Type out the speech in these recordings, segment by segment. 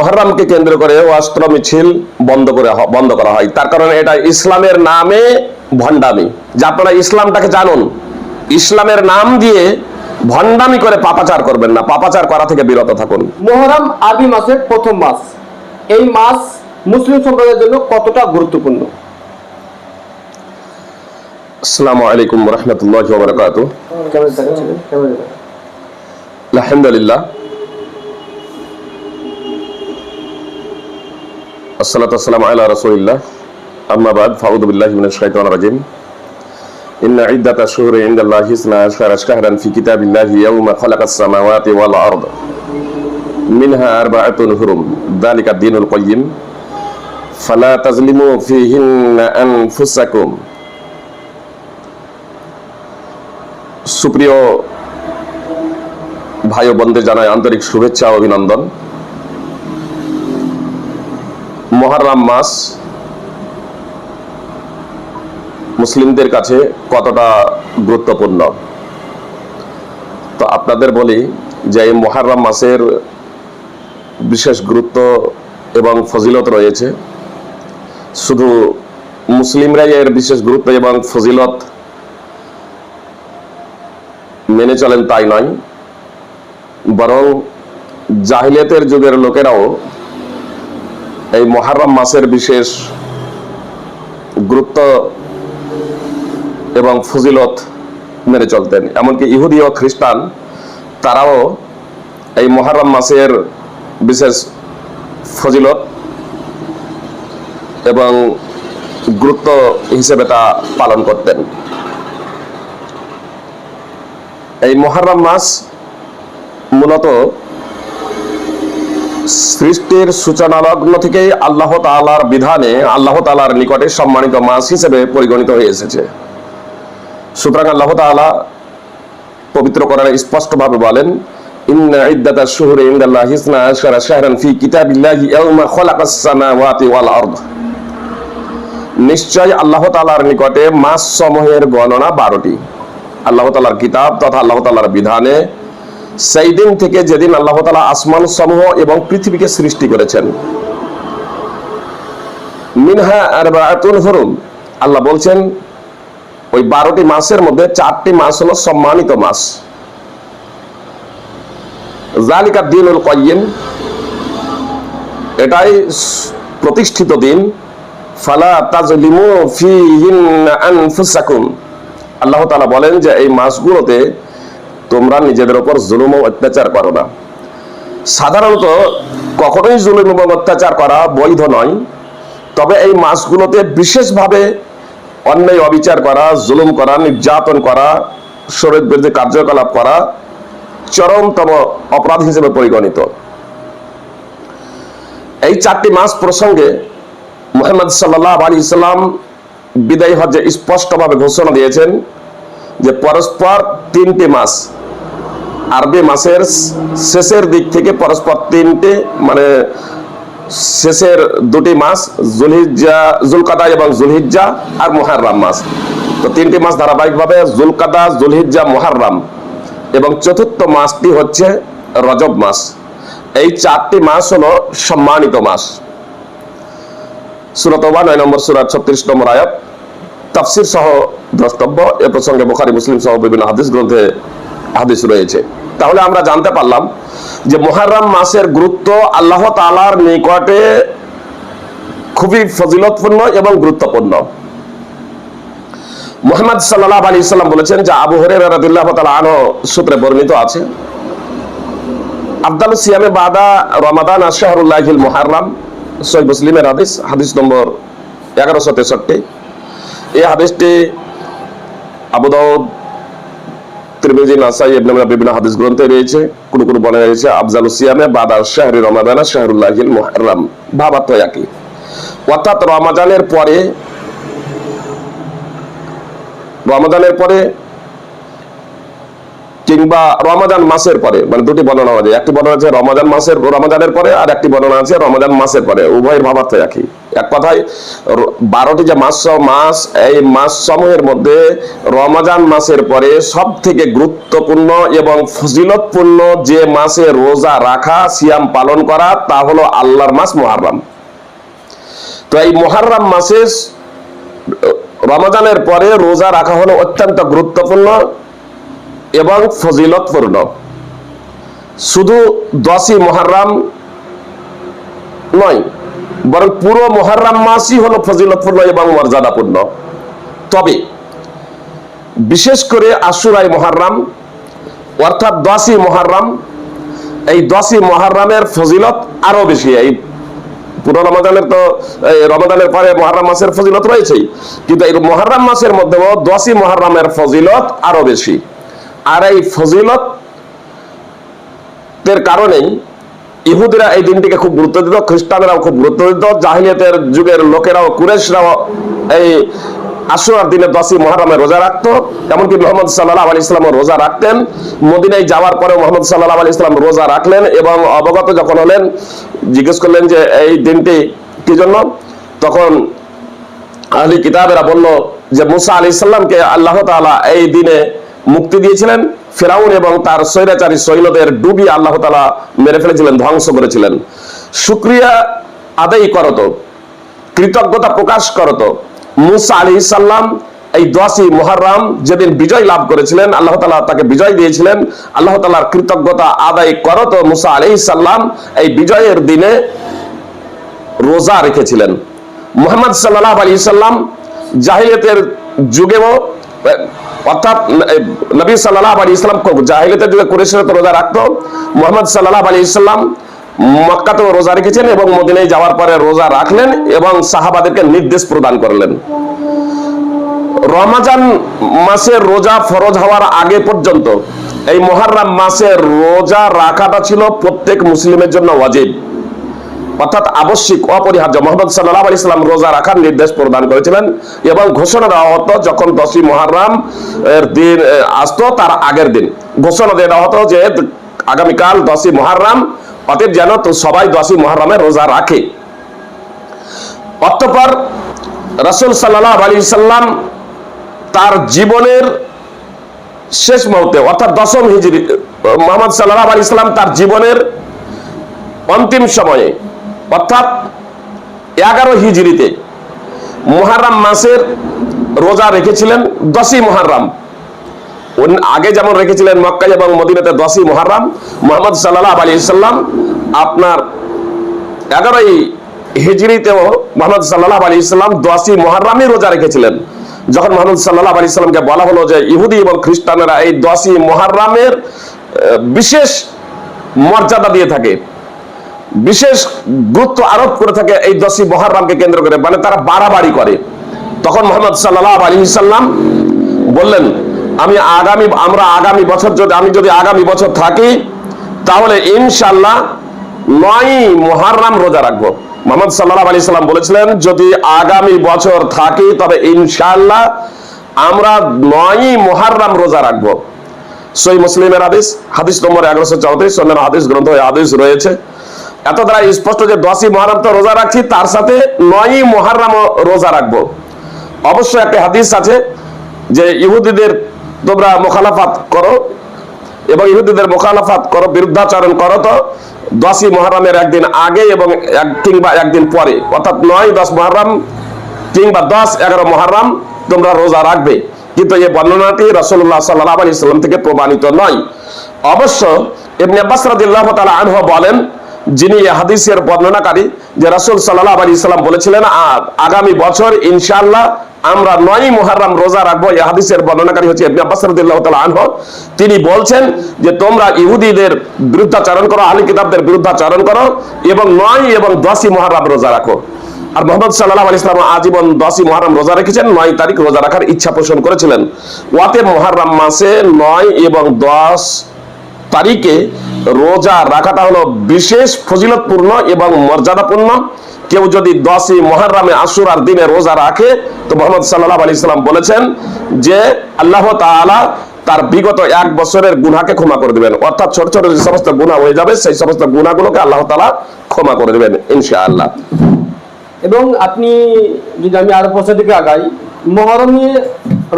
মহরমকে কেন্দ্র করে অস্ত্র মিছিল বন্ধ করে বন্ধ করা হয়। তার কারণে এটা ইসলামের নামে ভণ্ডামি। যে আপনারা ইসলামটাকে জানুন ইসলামের নাম দিয়ে ভণ্ডামি করে পাপাচার করবেন না। পাপাচার করা থেকে বিরত থাকুন। মোহরম আরবি মাসের প্রথম মাস। এই মাস মুসলিম সম্প্রদায়ের জন্য কতটা গুরুত্বপূর্ণ? আসসালামু আলাইকুম রহমতুল্লাহ আলহামদুলিল্লাহ। الصلاة والسلام على رسول الله أما بعد فأعوذ بالله من الشيطان الرجيم إن عدة الشهور عند الله اثنا عشر شهرا في كتاب الله يوم خلق السماوات والأرض منها أربعة حرم ذلك الدين القيم فلا تظلموا فيهن أنفسكم সুপ্রিয় ভাই ও বোনদের জানাই আন্তরিক শুভেচ্ছা ও অভিনন্দন মহারাম মাস মুসলিমদের কাছে কতটা গুরুত্বপূর্ণ? তো আপনাদের বলি যে এই মহারাম মাসের বিশেষ গুরুত্ব এবং ফজিলত রয়েছে। শুধু মুসলিমরাই এর বিশেষ গুরুত্ব এবং ফজিলত মেনে চলেন তাই নয়, বরং জাহিলিয়াতের যুগের লোকেরাও এই মহারম মাসের বিশেষ গুরুত্ব এবং ফজিলত মেনে চলতেন। এমনকি ইহুদি ও খ্রিস্টান, তারাও এই মহারম মাসের বিশেষ ফজিলত এবং গুরুত্ব হিসেবে তা পালন করতেন। এই মহারম মাস মূলত সৃষ্টির সূচনা লগ্ন থেকেই আল্লাহ তাআলার বিধানে আল্লাহ তালার নিকটে সম্মানিত মাস হিসেবে পরিগণিত হয়ে এসেছে। সুতরাং আল্লাহ তাআলা পবিত্র করার স্পষ্টভাবে বলেন নিশ্চয় আল্লাহ তাআলার নিকটে মাস সমূহের গণনা বারোটি। আল্লাহ তালার কিতাব তথা আল্লাহ তালার বিধানে সেই দিন থেকে যেদিন আল্লাহ তালা আসমান সমূহ এবং পৃথিবীকে সৃষ্টি করেছেন। মিনহা আর হরুম। আল্লাহ বলছেন, ওই বারোটি মাসের মধ্যে চারটি মাস হলো সম্মানিত মাস। জালিকা দিনুল কয়্যিম এটাই প্রতিষ্ঠিত দিন। ফালা তাজলিমু ফিহিন্না আনফুসাকুম। আল্লাহ তাআলা বলেন যে এই মাসগুলোতে তোমরা নিজেদের ওপর জুলুম ও অত্যাচার করো না। সাধারণত কখনোই জুলুম এবং অত্যাচার করা বৈধ নয়, তবে এই মাসগুলোতে বিশেষভাবে অন্যায় অবিচার করা, জুলুম করা, নির্যাতন করা, শরীর বিরুদ্ধে কার্যকলাপ করা চরমতম অপরাধ হিসেবে পরিগণিত। এই চারটি মাস প্রসঙ্গে মুহাম্মদ সাল্লাহ আলী ইসলাম বিদায় হজ্জে স্পষ্টভাবে ঘোষণা দিয়েছেন যে পরস্পর তিনটি মাস আরবি মাসের শেষের দিক থেকে পরস্পর তিনটে মানে শেষের দুটি মাস, জুলহিজ্জা, জুলকাদা এবং জুলহিজ্জা আর মুহাররাম মাস। তো তিনটি মাস ধারাবাহিকভাবে জুলকাদা, জুলহিজ্জা, মুহাররাম। এবং চতুর্থ মাসটি হচ্ছে রজব মাস। এই চারটি মাস হলো সম্মানিত মাস। সুরত নয় নম্বর সুরাত ছত্রিশ নম্বর আয়াত। তাফসির সহ দ্রষ্টব্য। এ প্রসঙ্গে বোখারি, মুসলিম সহ বিভিন্ন হাদিস গ্রন্থে হাদিস রয়েছে। তাহলে আমরা জানতে পারলাম যে মোহাররম মাসের গুরুত্ব আল্লাহ তাআলার নিকটে খুবই ফজিলতপূর্ণ এবং গুরুত্বপূর্ণ। মোহাম্মদ সাল্লাহ আলাইহি সাল্লাম বলেছেন যে আবু হুরায়রা রাদিয়াল্লাহু তাআলা আনহু সূত্রে বর্ণিত আছে, আফদালু সিয়ামে বাদা রমাদান আশহারুল্লাহিল মুহাররম, সহিহ মুসলিমের হাদিস হাদিস নম্বর এগারোশো তেষট্টি। এই হাদিসটি আবু দাউদ ত্রিমিজি নাসাই মাজাহ বিভিন্ন হাদিস গ্রন্থে রয়েছে। কোন কোন বলে রয়েছে, আফজাল সিয়ামে বাদার শাহরি রমাদানা শাহরুল্লাহিল মোহরাম ভাবাত একই। অর্থাৎ রমাদানের পরে রমাদানের পরে কিংবা রমাদান মাসের পরে মানে দুটি বর্ণনা আছে। একটি বর্ণনা আছে রমাদান মাসের, রমাদানের পরে, আর একটি বর্ণনা আছে রমাদান মাসের পরে। উভয়ের ভাবার্থ একই। এক কথায় বারোটি যে মাস মাস, এই মাস সমূহের মধ্যে রমাজান মাসের পরে সব থেকে গুরুত্বপূর্ণ এবং ফজিলতপূর্ণ যে মাসে রোজা রাখা, সিয়াম পালন করা, তা হলো আল্লাহর মাস মুহাররম। তো এই মুহাররম মাসে রমাজানের পরে রোজা রাখা হলো অত্যন্ত গুরুত্বপূর্ণ। এবং ফজিলতপূর্ণ। শুধু দশই মহারাম নয়, বরং পুরো মহারাম মাসই হলো ফজিলতপূর্ণ এবং মর্যাদাপূর্ণ। তবে বিশেষ করে আশুরাই মহারাম, অর্থাৎ দশই মহারাম, এই দশই মহারামের ফজিলত আরও বেশি। এই পুরো রমাদানের তো রমাদানের পরে মহারাম মাসের ফজিলত রয়েছেই, কিন্তু এই মহারাম মাসের মধ্যেও দশই মহারামের ফজিলত আরও বেশি। আর এই ফজিলত এর কারণেই ইহুদিরা এই দিনটিকে খুব গুরুত্ব দিত, খ্রিস্টানরাও খুব গুরুত্ব দিত, জাহিলিয়াতের যুগের লোকেরাও কুরেশরাও এই আশুরার দিনে দশই মহারামে রোজা রাখতো। এমনকি মোহাম্মদ সাল্লাহ আলী ইসলামও রোজা রাখতেন। মদিনায় যাওয়ার পরে মোহাম্মদ সাল্লাহ আলী ইসলাম রোজা রাখলেন এবং অবগত যখন হলেন, জিজ্ঞেস করলেন যে এই দিনটি কি জন্য? তখন আহলি কিতাবেরা বলল যে মুসা আলী ইসলামকে আল্লাহ তাআলা এই দিনে মুক্তি দিয়েছিলেন। ফেরাউন এবং তার স্বৈরাচারী সৈন্যদের ডুবি আল্লাহ তাআলা মেরে ফেলেছিলেন, ধ্বংস করেছিলেন। শুক্রিয়া আদায় করত, কৃতজ্ঞতা প্রকাশ করত। মুসা আলী ইসাল্লাম এই দশই মহারাম যেদিন বিজয় লাভ করেছিলেন, আল্লাহ তালা তাকে বিজয় দিয়েছিলেন। আল্লাহ তালার কৃতজ্ঞতা আদায় করত মুসা আলী ইসাল্লাম এই বিজয়ের দিনে রোজা রেখেছিলেন। মোহাম্মদ সাল্লাহ আলী সাল্লাম জাহিলিয়াতের যুগেও অর্থাৎ নবী সাল্লাহ আলী ইসলাম জাহিলিয়াতের যুগে কুরেশের তো রোজা রাখতো। মোহাম্মদ সাল্লাহ আলী ইসলাম মক্কাতেও রোজা রেখেছেন এবং মদিনায় যাওয়ার পরে রোজা রাখলেন এবং সাহাবাদেরকে নির্দেশ প্রদান করলেন। রমাজান মাসের রোজা ফরজ হওয়ার আগে পর্যন্ত এই মহারাম মাসের রোজা রাখাটা ছিল প্রত্যেক মুসলিমের জন্য ওয়াজিব। অর্থাৎ আবশ্যিক, অপরিহার্য। মোহাম্মদ সাল্লাহ আলি সাল্লাম রোজা রাখার নির্দেশ প্রদান করেছিলেন এবং ঘোষণা দেওয়া হতো যখন দশই মহারাম এর দিন আসতো, তার আগের দিন। ঘোষণা দেওয়া হতো যে আগামীকাল দশই মহারাম অতএব যেন তো সবাই দশই মহারামে রোজা রাখে। অতঃপর রসুল সাল্লাহ আলী সাল্লাম তার জীবনের শেষ মুহূর্তে, অর্থাৎ দশম হিজরি মোহাম্মদ সাল্লাহ আলী ইসলাম তার জীবনের অন্তিম সময়ে অর্থাৎ এগারো হিজড়িতে মুহাররাম মাসের রোজা রেখেছিলেন দশই মুহাররাম। উন- আগে যেমন রেখেছিলেন মক্কায় এবং মদিনাতে দশই মুহাররাম, মোহাম্মদ সাল্লাহ আলী ইসাল্লাম আপনার এগারোই হিজড়িতেও মোহাম্মদ সাল্লাহ আলী ইসলাম দশই মহারামই রোজা রেখেছিলেন। যখন মোহাম্মদ সাল্লাহ আলী ইসলামকে বলা হলো যে ইহুদি এবং খ্রিস্টানেরা এই দশই মহারামের বিশেষ মর্যাদা দিয়ে থাকে বিশেষ গুরুত্ব আরোপ করে থাকে এই দশই মহারামকে কেন্দ্র করে মানে তারা বাড়াবাড়ি করে। তখন মোহাম্মদ সাল্লাহ আলী সাল্লাম বললেন, আমি আগামী, আমরা আগামী বছর যদি, আমি যদি আগামী বছর থাকি, তাহলে ইনশাল্লাহ নয় মহারাম রোজা রাখব। মোহাম্মদ সাল্লাহ আলী সাল্লাম বলেছিলেন, যদি আগামী বছর থাকি, তবে ইনশাল্লাহ আমরা নয় মহারাম রোজা রাখব। সই মুসলিমের হাদিস হাদিস নম্বর এগারোশো চৌত্রিশ হাদিস গ্রন্থ হাদিস রয়েছে। এত দ্বারা স্পষ্ট যে দশই মহারাম তো রোজা রাখছি, তার সাথে নয়ই মহারাম রোজা রাখব। অবশ্য একটা হাদিস আছে যে ইহুদিদের তোমরা মোখালাফাত করো এবং ইহুদিদের মোখালাফাত করো, বিরুদ্ধাচরণ করো তো দশই মহারামের একদিন আগে এবং এক কিংবা একদিন পরে। অর্থাৎ নয়, দশ মহারাম কিংবা দশ, এগারো মহারাম তোমরা রোজা রাখবে। কিন্তু এই বর্ণনাটি রসুল্লাহ সাল্লাহ আলী ইসলাম থেকে প্রমাণিত নয়। অবশ্য এমনি আব্বাস রাদিল্লাহ তাআলা আনহু বলেন যিনি হাদিসের বর্ণনাকারী যে রাসূল সাল্লাল্লাহু আলাইহি সাল্লাম বলেছিলেন আগামী বছর ইনশাআল্লাহ আমরা নয় মুহররম রোজা রাখব। এই হাদিসের বর্ণনাকারী হচ্ছে আনহু। তিনি বলছেন যে, তোমরা ইহুদিদের বিরুদ্ধাচরণ করো, আহলি কিতাবদের বিরুদ্ধাচরণ করো এবং নয় এবং দশই মোহারাম রোজা রাখো। আর মোহাম্মদ সাল্লাহ আলী ইসলাম আজীবন দশই মহারাম রোজা রেখেছেন, নয় তারিখ রোজা রাখার ইচ্ছা পোষণ করেছিলেন। ওয়াতে মহারাম মাসে নয় এবং দশ তারিখে রোজা রাখাটা হলো বিশেষ ফজিলতপূর্ণ এবং মর্যাদাপূর্ণ। কেউ যদি দশই মহারামে আশুরার দিনে রোজা রাখে, তো মোহাম্মদ সাল্লাহ আলী ইসলাম বলেছেন যে আল্লাহ তাআলা তার বিগত এক বছরের গুনাকে ক্ষমা করে দিবেন। অর্থাৎ ছোট ছোট যে সমস্ত গুনাহ হয়ে যাবে, সেই সমস্ত গুনাহগুলোকে আল্লাহ তাআলা ক্ষমা করে দিবেন ইনশাআল্লাহ। এবং আপনি যদি আমি আরও প্রশ্নের দিকে আগাই, মহরমে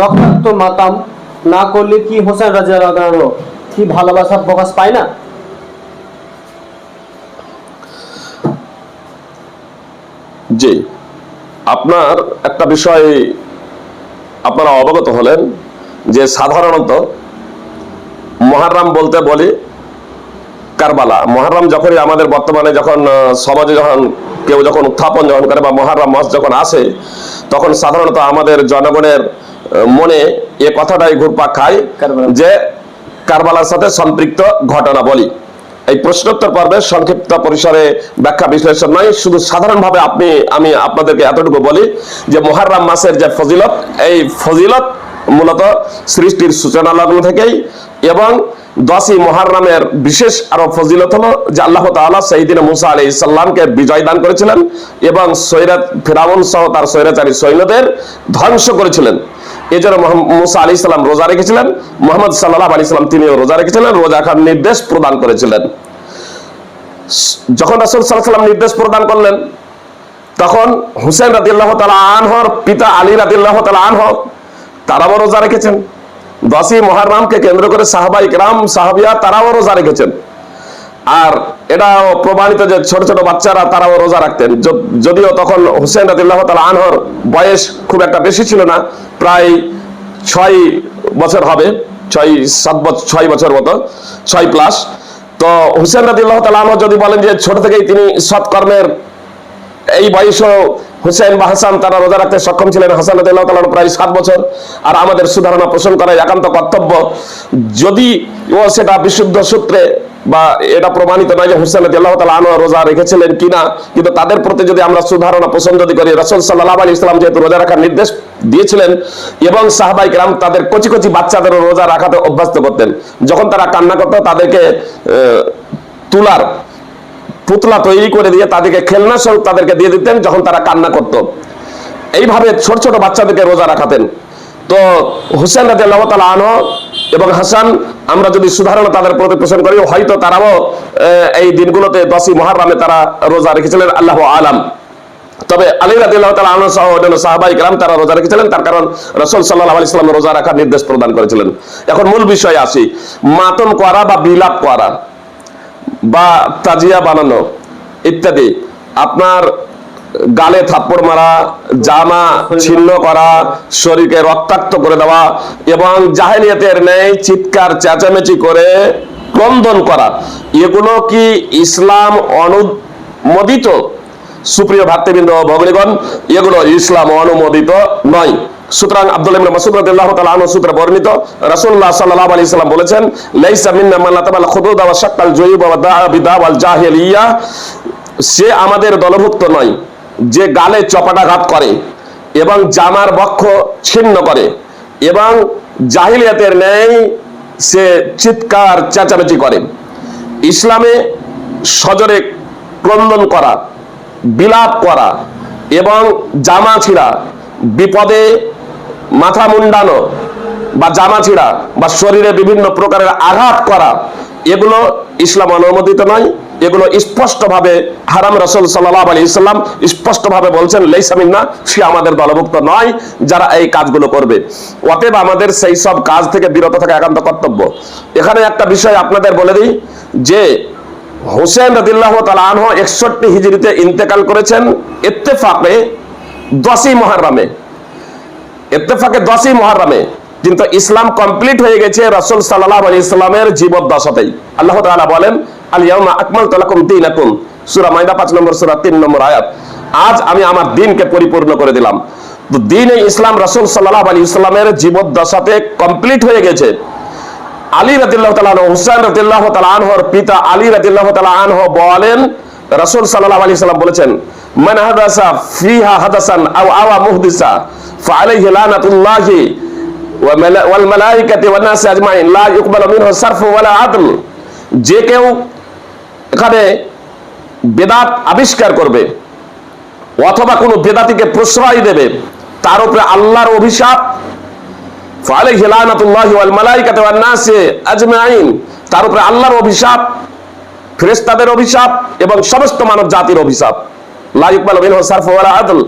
রক্তাক্ত মাতাম না করলে কি হোসেন রাজা কি ভালোবাসা প্রকাশ পায় না জি আপনার একটা বিষয় আপনারা অবগত হলেন যে সাধারণত মহারাম বলতে বলি কারবালা মহারাম যখনই আমাদের বর্তমানে যখন সমাজে যখন কেউ যখন উত্থাপন যখন করে বা মহারাম মাস যখন আসে তখন সাধারণত আমাদের জনগণের মনে এ কথাটাই ঘুরপাক খায়। যে কারবালার সাথে সম্পৃক্ত ঘটনা বলি এই প্রশ্নোত্তর পর্বে সংক্ষিপ্ত পরিসরে ব্যাখ্যা বিশ্লেষণ নয়, শুধু সাধারণভাবে আপনি, আমি আপনাদেরকে এতটুকু বলি যে মহারাম মাসের যে ফজিলত, এই ফজিলত মূলত সৃষ্টির সূচনা লগ্ন থেকেই এবং দশই মহারামের বিশেষ আরও ফজিলত হলো যে আল্লাহ তাআলা সেই দিনে মুসা আলী ইসাল্লামকে বিজয় দান করেছিলেন এবং সৈরাত ফেরাউন সহ তার স্বৈরাচারী সৈন্যদের ধ্বংস করেছিলেন। এই জন্য মোহাম্মদ মুসা আলী ইসলাম রোজা রেখেছিলেন, মোহাম্মদ সাল্লাহ আলী ইসলাম তিনিও রোজা রেখেছিলেন, রোজা খান নির্দেশ প্রদান করেছিলেন। যখন রাসুল সাল্লাহ সাল্লাম নির্দেশ প্রদান করলেন, তখন হুসেন রাদিল্লাহ তালা আনহর পিতা আলী রাদিল্লাহ তালা আনহ, তারাও রোজা রেখেছেন। দশই মহারামকে কেন্দ্র করে সাহাবা ইকরাম সাহাবিয়া তারাও রোজা রেখেছেন। আর এটা প্রমাণিত যে ছোট ছোট বাচ্চারা তারাও রোজা রাখতেন। যদিও তখন হুসেন রাদিল্লাহ তালা আনহর বয়স খুব একটা বেশি ছিল না, প্রায় ছয় বছর হবে, ছয় সাত বছর ছয় বছর মতো, ছয় প্লাস তো হুসেন রাদিল্লাহ তালা আনহ যদি বলেন যে ছোট থেকেই তিনি সৎকর্মের এই বয়সও হুসেন বা হাসান তারা রোজা রাখতে সক্ষম ছিলেন, হাসান রাদিয়াল্লাহু তাআলার প্রায় সাত বছর। আর আমাদের সুধারণা পোষণ করা একান্ত কর্তব্য। যদি ও সেটা বিশুদ্ধ সূত্রে বা এটা প্রমাণিত নয় যে হুসেন রাদিয়াল্লাহু তাআলা আনহু রোজা রেখেছিলেন কিনা, কিন্তু তাদের প্রতি যদি আমরা সুধারণা পোষণ যদি করি, রাসূল সাল্লাল্লাহু আলাইহি ইসলাম যেহেতু রোজা রাখার নির্দেশ দিয়েছিলেন এবং সাহাবাই কেরাম তাদের কচি কচি বাচ্চাদের রোজা রাখাতে অভ্যস্ত করতেন, যখন তারা কান্না করতো, তাদেরকে তুলার পুতলা তৈরি করে দিয়ে তাদেরকে খেলনা স্বরূপ তাদেরকে দিয়ে দিতেন যখন তারা কান্না করত। এইভাবে ছোট ছোট বাচ্চাদেরকে রোজা রাখাতেন। তো হুসেন রাজা তালা আনহ এবং হাসান, আমরা যদি সুধারণা তাদের প্রতি পোষণ করি, হয়তো তারাও এই দিনগুলোতে দশই মহারামে তারা রোজা রেখেছিলেন, আল্লাহ আলাম। তবে আলী রাদিল্লাহ তালা আনন্দ সহ গ্রাম তারা রোজা রেখেছিলেন, তার কারণ রসল সাল্লাহ ইসলাম রোজা রাখার নির্দেশ প্রদান করেছিলেন। এখন মূল বিষয়ে আসি। মাতম করা বা বিলাপ করা বা তাজিয়া বানানো ইত্যাদি, আপনার গালে থাপ্পড় মারা, জামা ছিন্ন করা, শরীরকে রক্তাক্ত করে দেওয়া এবং জাহেলিয়াতের ন্যায় চিৎকার, চেঁচামেচি করে ক্রন্দন করা। এগুলো কি ইসলাম অনুমোদিত? সুপ্রিয় ভাতৃবৃন্দ ভগনীগণ, এগুলো ইসলাম অনুমোদিত নয়। সুতরাং আব্দুল ইবনে মাসউদ রাদিয়াল্লাহু তাআলা আনহু সূত্রে বর্ণিত, রাসূলুল্লাহ সাল্লাল্লাহু আলাইহি সাল্লাম বলেছেন, লাইসা মিন্না মান লাতাবাল খুদুদ ওয়া শাক্কাল জুয়ুব ওয়া দা'a বিদা ওয়াল জাহিলিয়া। সে আমাদের দলভুক্ত নয়। যে গালে চপাটাঘাত করে এবং জামার বক্ষ ছিন্ন করে এবং জাহিলিয়াতের ন্যায় সে চিৎকার চেঁচামেচি করে। ইসলামে সজরে ক্রন্দন করা, বিলাপ করা এবং জামা ছিঁড়া, বিপদে মাথা মুন্ডানো বা জামা ছিঁড়া বা শরীরে বিভিন্ন প্রকারের আঘাত করা, এগুলো ইসলাম অনুমোদিত নয়। এগুলো স্পষ্টভাবে হারাম রসুল সাল্লাহ আলী ইসলাম স্পষ্টভাবে বলছেন লেইসামিন্না সে আমাদের দলভুক্ত নয়, যারা এই কাজগুলো করবে। অতএব আমাদের সেই সব কাজ থেকে বিরত থাকা একান্ত কর্তব্য। এখানে একটা বিষয় আপনাদের বলে দিই, যে হোসেন রদিল্লাহ তালাহ একষট্টি হিজড়িতে ইন্তেকাল করেছেন, ইত্তেফাকে দশই মহারামে ইত্তেফাকে দশই মহারামে কিন্তু ইসলাম কমপ্লিট হয়ে গেছে রসুল সাল্লাহ আলী ইসলামের জীবদ্দশাতেই। আল্লাহ তালা বলেন আল ইয়াউমা আকমালতু লাকুম দীনাকুম। সূরা মাইদা 5 নম্বর, সূরা 3 নম্বর আয়াত। আজ আমি আমার দিনকে পরিপূর্ণ করে দিলাম। তো দিনে ইসলাম রসুল সাল্লাহ আলী ইসলামের জীবদ্দশাতে কমপ্লিট হয়ে গেছে। আলী রাদিল্লাহ তালা হুসাইন রাদিল্লাহ তালা পিতা আলী রাদিল্লাহ তালা আনহ বলেন, রাসূল সাল্লাল্লাহু আলাইহি সাল্লাম বলেছেন, মান হাদাসা ফিহা হাদাসান আও আওয়া মুহদিসা, ফাআলাইহি লানাতুল্লাহি ওয়াল মালাইকাতি ওয়ান নাসি আজমাইন, লা ইকবালু মিনহু সারফু ওয়ালা আদল। যে কেউ এখানে বেদাত আবিষ্কার করবে, অথবা কোনো বেদাতিকে প্রশ্রয় দেবে, তার উপরে আল্লাহর অভিশাপ। তার উপরে আল্লাহর অভিশাপ, ফেরেশতাদের অভিশাপ এবং সমস্ত মানব জাতির অভিশাপ। লা ইকবালু মিনহু সারফ ওয়ালা আদল,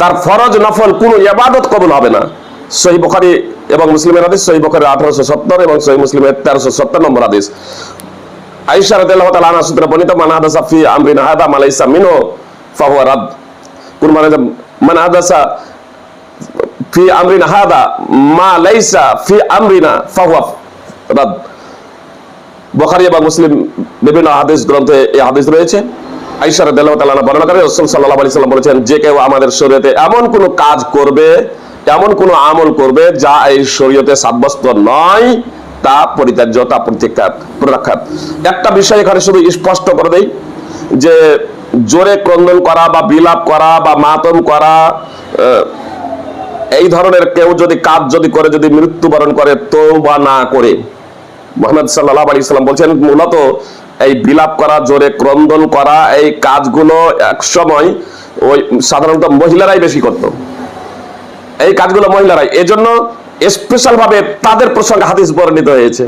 তার ফরজ নফল কোনো ইবাদত কবুল হবে না। সহি বুখারী এবং মুসলিমের হাদিস সহি বুখারীর 1870 এবং সহি মুসলিমের 1370 নম্বর হাদিস। রাদিয়াল্লাহু তাআলা আনহা সূত্রে বর্ণিত, মান হাদাসা ফি হাদা মা লাইসা মিনহু রাদ। মানে হাদাসা ফি হাদা মা লাইসা ফি আমরিনা রাদ। বুখারী এবং মুসলিম বিভিন্ন হাদিস গ্রন্থে এই হাদিস রয়েছে। রাদিয়াল্লাহু তাআলা বর্ণনা রাসূল সাল্লাল্লাহু আলাইহি সাল্লাম বলেছেন, যে কেউ আমাদের শরীয়তে এমন কোন কাজ করবে, এমন কোন আমল করবে যা এই শরীয়তে সাব্যস্ত নয় তা পরিত্যাজ্য, তা প্রত্যাখ্যাত প্রত্যাখ্যাত একটা বিষয় এখানে শুধু স্পষ্ট করে দেই, যে জোরে ক্রন্দন করা বা বিলাপ করা বা মাতম করা এই ধরনের কেউ যদি কাজ যদি করে, যদি মৃত্যুবরণ করে তো বা না করে, মোহাম্মদ সাল্লাহ আলী সাল্লাম বলছেন, মূলত এই বিলাপ করা, জোরে ক্রন্দন করা, এই কাজগুলো এক সময় ওই সাধারণত মহিলারাই বেশি করত। এই কাজগুলো মহিলারাই। এজন্য স্পেশাল ভাবে তাদের প্রসঙ্গে হাদিস বর্ণিত হয়েছে।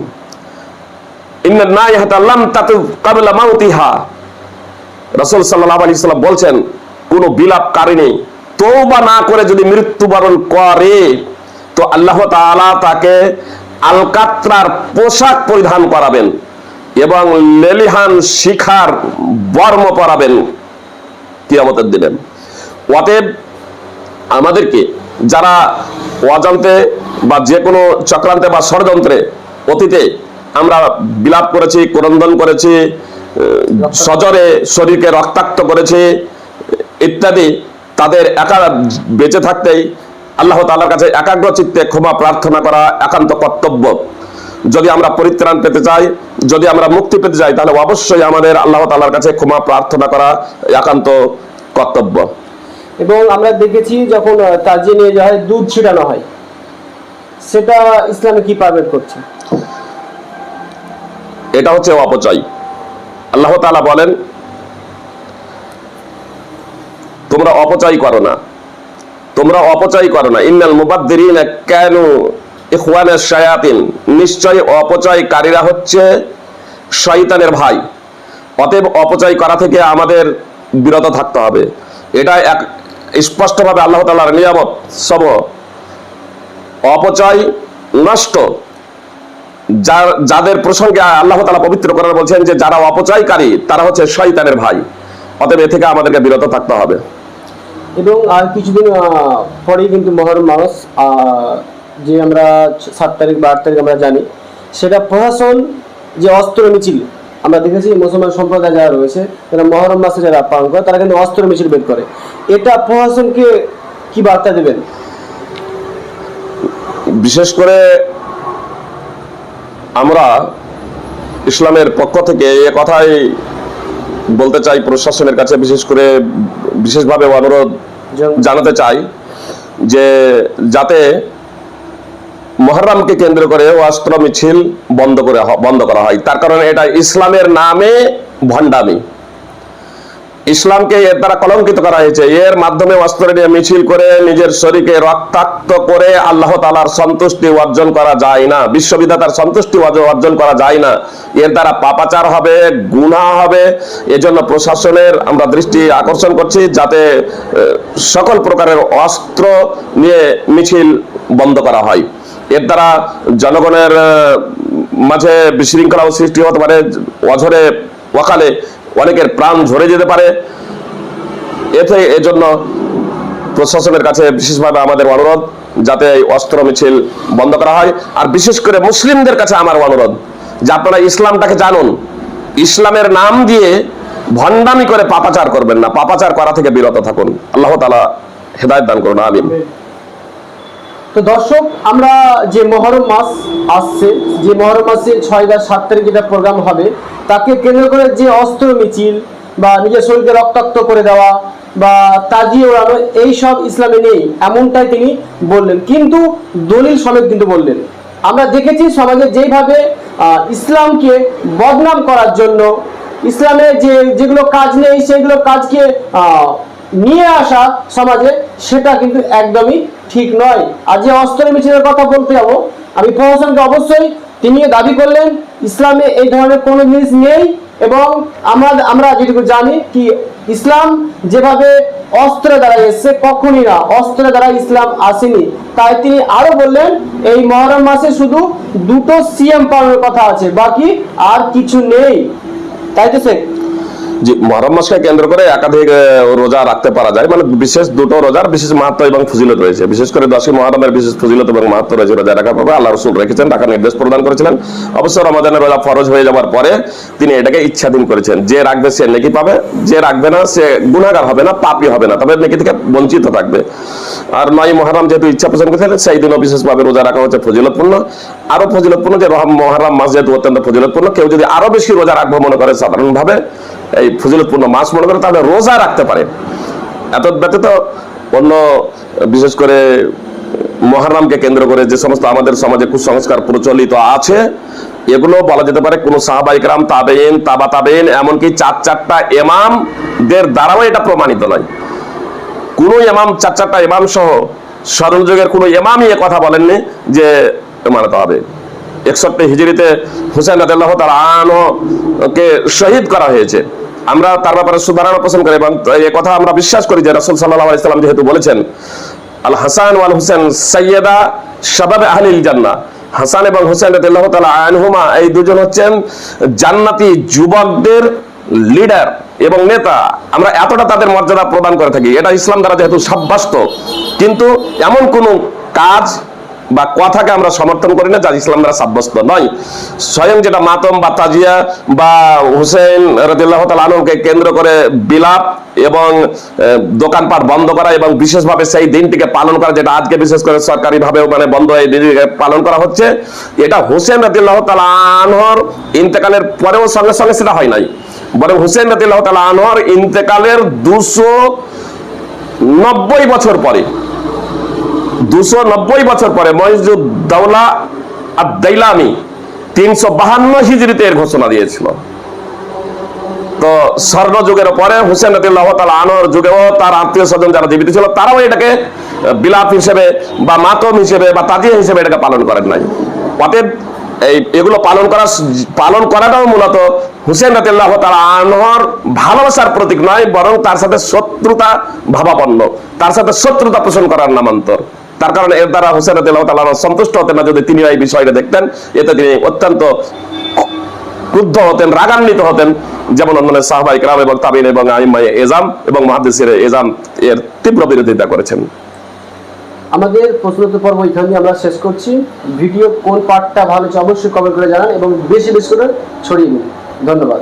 রাসূল সাল্লাল্লাহু আলাইহি সাল্লাম বলছেন, কোন বিলাপকারিণী তওবা না করে যদি মৃত্যুবরণ করে, তো আল্লাহ তাআলা তাকে আলকাত্রার পোশাক পরিধান করাবেন এবং লেলিহান শিখার বর্ম পরাবেন কিয়ামতের দিনে। অতএব আমাদেরকে যারা অজান্তে বা যে কোনো চক্রান্তে বা ষড়যন্ত্রে অতীতে আমরা বিলাপ করেছি, ক্রন্দন করেছি সজরে শরীরকে রক্তাক্ত করেছি ইত্যাদি, তাদের একা বেঁচে থাকতেই আল্লাহ তালার কাছে একাগ্র চিত্তে ক্ষমা প্রার্থনা করা একান্ত কর্তব্য। যদি আমরা পরিত্রাণ পেতে চাই, যদি আমরা মুক্তি পেতে চাই, তাহলে অবশ্যই আমাদের আল্লাহ তালার কাছে ক্ষমা প্রার্থনা করা একান্ত কর্তব্য। এবং আমরা দেখেছি যখন তাজিয়ে নিয়ে যাওয়া হয় দুধ ছিটানো হয়। সেটা ইসলামে কি পারমিট করছে? এটা হচ্ছে অপচয়। আল্লাহ তাআলা বলেন, তোমরা অপচয় করো না। তোমরা অপচয় করো না। ইন্নাল মুবাদ্দিরিনা কানু ইখওয়ানাশ শায়াতিন। নিশ্চয় অপচয়কারীরা হচ্ছে শয়তানের ভাই। অতএব অপচয় করা থেকে আমাদের বিরত থাকতে হবে। এটা এক স্পষ্টভাবে আল্লাহ তাআলার নিয়ামত সব অপচয় নষ্ট। যার, যাদের প্রসঙ্গে আল্লাহ তালা পবিত্র করার বলছেন যে যারা অপচয়কারী, তারা হচ্ছে শয়তানের ভাই। অতএব এ থেকে আমাদেরকে বিরত থাকতে হবে। এবং আর কিছুদিন পরেই কিন্তু মহরম মাস যে আমরা সাত তারিখ বা আট তারিখ আমরা জানি, সেটা প্রশাসন যে অস্ত্র মিছিল, আমরা দেখেছি মুসলমান সম্প্রদায় যারা রয়েছে যারা মহরম মাসে যারা পালন করে, তারা কিন্তু অস্ত্র মিছিল বের করে। এটা প্রশাসনকে কি বার্তা দেবেন? বিশেষ করে আমরা ইসলামের পক্ষ থেকে এ কথাই বলতে চাই প্রশাসনের কাছে বিশেষ করে বিশেষভাবে অনুরোধ জানাতে চাই যে যাতে মহরমকে কেন্দ্র করে অস্ত্র মিছিল বন্ধ করে বন্ধ করা হয়। তার কারণে এটা ইসলামের নামে ভণ্ডামি। ইসলামকে এর দ্বারা কলঙ্কিত করা হয়েছে। এর মাধ্যমে অস্ত্র নিয়ে মিছিল করে নিজের শরীরকে রক্তাক্ত করে আল্লাহ তালার সন্তুষ্টি অর্জন করা যায় না। বিশ্ববিদ্যাতার সন্তুষ্টি অর্জ- অর্জন করা যায় না। এর দ্বারা পাপাচার হবে গুনাহ হবে। এজন্য প্রশাসনের আমরা দৃষ্টি আকর্ষণ করছি যাতে সকল প্রকারের অস্ত্র নিয়ে মিছিল বন্ধ করা হয়। এর দ্বারা জনগণের মাঝে বিশৃঙ্খলাও সৃষ্টি হতে পারে। অঝরে ওয়াকালে অনেকের প্রাণ ঝরে যেতে পারে। এতে এজন্য প্রশাসনের কাছে বিশেষভাবে আমাদের অনুরোধ, যাতে এই অস্ত্র, মিছিল বন্ধ করা হয়। আর বিশেষ করে মুসলিমদের কাছে আমার অনুরোধ, যে আপনারা ইসলামটাকে জানুন। ইসলামের নাম দিয়ে ভণ্ডামি করে পাপাচার করবেন না। পাপাচার করা থেকে বিরত থাকুন। আল্লাহ তালা হেদায়ত দান করুন, আমিন। তো দর্শক, আমরা যে মহরম মাস আসছে, যে মহরম মাসে ছয় বা সাত তারিখ যেটা প্রোগ্রাম হবে, তাকে কেন্দ্র করে যে অস্ত্র, মিছিল বা নিজের শরীরকে রক্তাক্ত করে দেওয়া বা তাজিয়ে ওড়ানো, এই সব ইসলামে নেই, এমনটাই তিনি বললেন। কিন্তু দলিল সমেত কিন্তু বললেন। আমরা দেখেছি সমাজে যেভাবে ইসলামকে বদনাম করার জন্য, ইসলামে যে, যেগুলো কাজ নেই, সেগুলো কাজকে নিয়ে আসা সমাজে সেটা কিন্তু একদমই ঠিক নয়। আর যে অস্ত্র মিছিলের কথা বলতে যাব, আমি প্রহসনকে অবশ্যই তিনিও দাবি করলেন, ইসলামে এই ধরনের কোনো জিনিস নেই এবং আমরা আমরা যেটুকু জানি কি ইসলাম যেভাবে অস্ত্র দ্বারা এসছে, কখনই না অস্ত্র দ্বারা ইসলাম আসেনি। তাই তিনি আরও বললেন, এই মহরম মাসে শুধু দুটো সিএম পালনের কথা আছে, বাকি আর কিছু নেই। তাই তো যে মহরম মাসকে কেন্দ্র করে একাধিক রোজা রাখতে পারা যায়। মানে বিশেষ দুটো রোজার বিশেষ মাহাত্ম এবং ফজিলত রয়েছে। বিশেষ করে দশই মহরমের বিশেষ ফজিলত এবং মাহাত্ম রয়েছে রোজা রাখার পরে আল্লাহ রসুল রেখেছেন রাখার নির্দেশ প্রদান করেছিলেন। অবশ্য রমাদানের রোজা ফরজ হয়ে যাওয়ার পরে তিনি এটাকে ইচ্ছাধীন করেছেন। যে রাখবে সে নেকি পাবে, যে রাখবে না সে গুণাগার হবে না, পাপি হবে না। তবে নেকি থেকে বঞ্চিত থাকবে। আর নয় মহরম যেহেতু ইচ্ছা পোষণ করেছেন সেই দিনও বিশেষভাবে রোজা রাখা হচ্ছে ফজিলতপূর্ণ। আরও ফজিলতপূর্ণ যে মহরম মাস যেহেতু অত্যন্ত ফজিলতপূর্ণ, কেউ যদি আরও বেশি রোজা রাখব মনে করে সাধারণভাবে এই ফজিলতপূর্ণ মাস মনে করে তাহলে রোজা রাখতে পারে। এত ব্যতীত অন্য, বিশেষ করে মহারামকে কেন্দ্র করে যে সমস্ত আমাদের সমাজে কুসংস্কার প্রচলিত আছে, এগুলো বলা যেতে পারে কোন সাহাবাইকরাম তাবেইন তাবা তাবেইন এমনকি চার চারটা এমামদের দ্বারাও এটা প্রমাণিত নয়। কোন ইমাম, চার চারটা ইমাম সহ স্মরণ যুগের কোন ইমামই এ কথা বলেননি যে মানাতে হবে। একষট্টি হিজড়িতে হুসেন রাদিয়াল্লাহু তাআলা আনহুকে শহীদ করা হয়েছে। আমরা তার ব্যাপারে সুধারণা পোষণ করি এবং এ কথা আমরা বিশ্বাস করি যে রাসূল সাল্লাল্লাহু আলাইহি সাল্লাম যেহেতু বলেছেন, আল হাসান ওয়াল হুসেন সৈয়দা শাবাব আহলিল জান্না হাসান এবং হুসেন রাদিয়াল্লাহু তাআলা আনহুমা এই দুজন হচ্ছেন জান্নাতি যুবকদের লিডার এবং নেতা। আমরা এতটা তাদের মর্যাদা প্রদান করে থাকি। এটা ইসলাম দ্বারা যেহেতু সাব্যস্ত কিন্তু এমন কোন কাজ বা কথাকে আমরা সমর্থন করি না যা ইসলাম দ্বারা সাব্যস্ত নয়। স্বয়ং যেটা মাতম বা তাজিয়া বা হুসেন রদিল্লাহ আলমকে কেন্দ্র করে বিলাপ এবং দোকানপাট বন্ধ করা এবং বিশেষভাবে সেই দিনটিকে পালন করা, যেটা আজকে বিশেষ করে সরকারি ভাবে মানে বন্ধ এই দিনটিকে পালন করা হচ্ছে, এটা হুসেন রদিল্লাহ আনহর ইন্তেকালের পরেও সঙ্গে সঙ্গে সেটা হয় নাই। বরং হুসেন রদিল্লাহ আনহর ইন্তেকালের দুশো নব্বই বছর পরে দুশো নব্বই বছর পরে মহিজুদ্দৌলা আর দাইলামি তিনশো বাহান্ন হিজড়িতে এর ঘোষণা দিয়েছিল। তো স্বর্ণ যুগের পরে হুসেন রদিল্লাহ তালা আনোর যুগেও তার আত্মীয় স্বজন যারা জীবিত ছিল, তারাও এটাকে বিলাপ হিসেবে বা মাতম হিসেবে বা তাজিয়া হিসেবে এটাকে পালন করেন নাই। অতএব এই এগুলো পালন করা পালন করাটাও মূলত হুসেন রাতিল্লাহ তারা আনহর ভালোবাসার প্রতীক নয়, বরং তার সাথে শত্রুতা ভাবাপন্ন, তার সাথে শত্রুতা পোষণ করার নামান্তর। তার কারণে এর দ্বারা হুসেন তালা সন্তুষ্ট হতেন না যদি তিনি এই বিষয়টা দেখতেন। এতে তিনি অত্যন্ত ক্রুদ্ধ হতেন, রাগান্বিত হতেন। যেমন অন্যান্য সাহবাই রাম এবং তাবিন এবং আইমাই এজাম এবং মহাদিসের এজাম এর তীব্র বিরোধিতা করেছেন। আমাদের প্রশ্নোত্তর পর্ব এখানে আমরা শেষ করছি। ভিডিও কোন পার্টটা ভালো হচ্ছে অবশ্যই কমেন্ট করে জানান এবং বেশি বেশি করে ছড়িয়ে দিন। ধন্যবাদ।